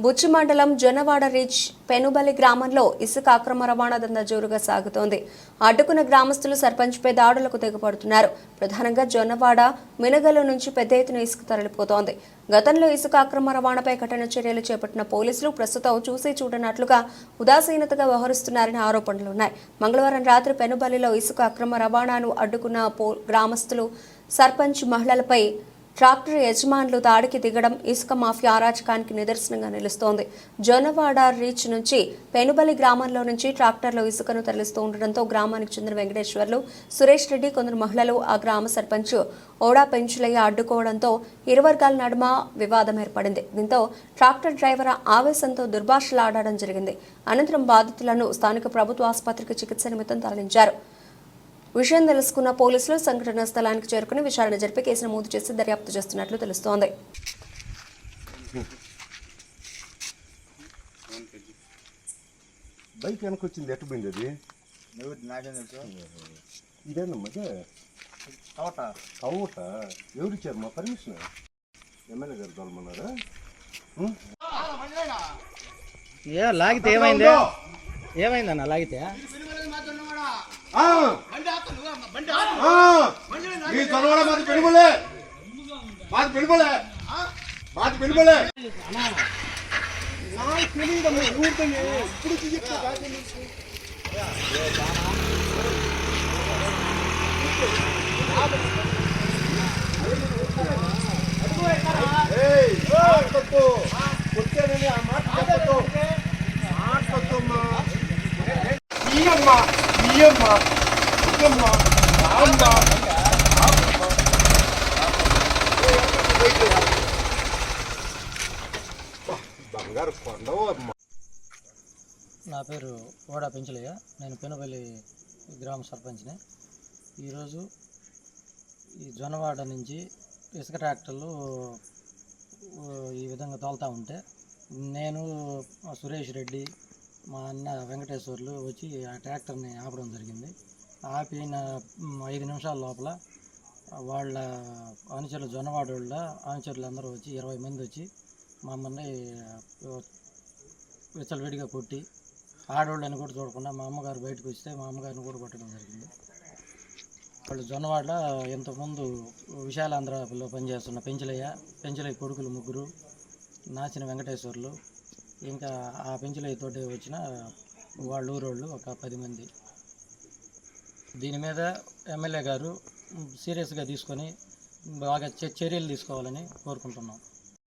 బుచ్చి మండలం జొన్నవాడ రీచ్ పెనుబలి గ్రామంలో ఇసుక అక్రమ రవాణా దందా జోరుగా సాగుతోంది. అడ్డుకున్న గ్రామస్తులు సర్పంచ్పై దాడులకు తెగపడుతున్నారు. ప్రధానంగా జొన్నవాడ మినగల నుంచి పెద్ద ఎత్తున ఇసుక తరలిపోతోంది. గతంలో ఇసుక అక్రమ రవాణాపై కఠిన చర్యలు చేపట్టిన పోలీసులు ప్రస్తుతం చూసి చూడనట్లుగా ఉదాసీనతగా వ్యవహరిస్తున్నారని ఆరోపణలున్నాయి మంగళవారం రాత్రి పెనుబలిలో ఇసుక అక్రమ రవాణాను అడ్డుకున్న పో- గ్రామస్తులు సర్పంచ్ మహిళలపై ట్రాక్టర్ యజమానులు దాడికి దిగడం ఇసుక మాఫియా అరాచకానికి నిదర్శనంగా నిలుస్తోంది. జొన్నవాడ రీచ్ నుంచి పెనుబలి గ్రామంలో నుంచి ట్రాక్టర్లో ఇసుకను తరలిస్తూ ఉండడంతో గ్రామానికి చెందిన వెంకటేశ్వర్లు సురేష్ రెడ్డి కొందరు మహిళలు ఆ గ్రామ సర్పంచ్ ఓడా పెంచులయ్య అడ్డుకోవడంతో ఇరు వర్గాల నడుమ వివాదం ఏర్పడింది. దీంతో ట్రాక్టర్ డ్రైవర్ ఆవేశంతో దుర్భాషలాడడం జరిగింది. అనంతరం బాధితులను స్థానిక ప్రభుత్వ ఆసుపత్రికి చికిత్స నిమిత్తం తరలించారు. విషయం తెలుసుకున్న పోలీసులు సంఘటనా స్థలానికి చేరుకుని విచారణ జరిపి కేసు నమోదు చేసి దర్యాప్తు చేస్తున్నట్లు తెలుస్తోంది. బైక్ వెనక వచ్చింది ఎట్టు పోయింది అది ఇదేనమ్మా అదే అవట కవ్వట ఎవరు ఇచ్చారు? మా పర్మిషన్? ఎమ్మెల్యే గారు తోలమన్నారా ఏ లాగితే ఏమైంది? ఏమైందన్న లాగితే? మీ తొలవడ మాది పెనుగోలే మాది పెనుగోలే మాది పెనుగోలే వచ్చానని ఆ మాట చెప్పొద్దు. మాట్లాడొద్దమ్మా. ఇయ్యమ్మా రామ్మా బంగారు నా పేరు ఓడా పెంచలయ్య. నేను పెనుబల్లి గ్రామ సర్పంచ్ని. ఈరోజు ఈ జొన్నవాడ నుంచి ఇసుక ట్రాక్టర్లు ఈ విధంగా తోలుతూ ఉంటే నేను సురేష్ రెడ్డి మా అన్న వెంకటేశ్వర్లు వచ్చి ఆ ట్రాక్టర్ని ఆపడం జరిగింది. ఆపిన ఐదు నిమిషాల లోపల వాళ్ళ అనుచరులు జొన్నవాడ వాళ్ళ అనుచరులు అందరూ వచ్చి ఇరవై మంది వచ్చి మమ్మల్ని విచ్చలవిడిగా కొట్టి ఆడవాళ్ళని కూడా చూడకుండా మా అమ్మగారు బయటకు వస్తే మా అమ్మగారిని కూడా కొట్టడం జరిగింది. వాళ్ళు జొన్నవాడ ఇంతకుముందు విశాలాంధ్రలో పనిచేస్తున్న పెంచలయ్య పెంచలయ్య కొడుకులు ముగ్గురు నాచిన వెంకటేశ్వర్లు ఇంకా ఆ పెంచులో తోటి వచ్చిన వాళ్ళ ఊరోళ్ళు ఒక పది మంది. దీని మీద ఎమ్మెల్యే గారు సీరియస్గా తీసుకొని బాగా చ- చర్యలు తీసుకోవాలని కోరుకుంటున్నాం.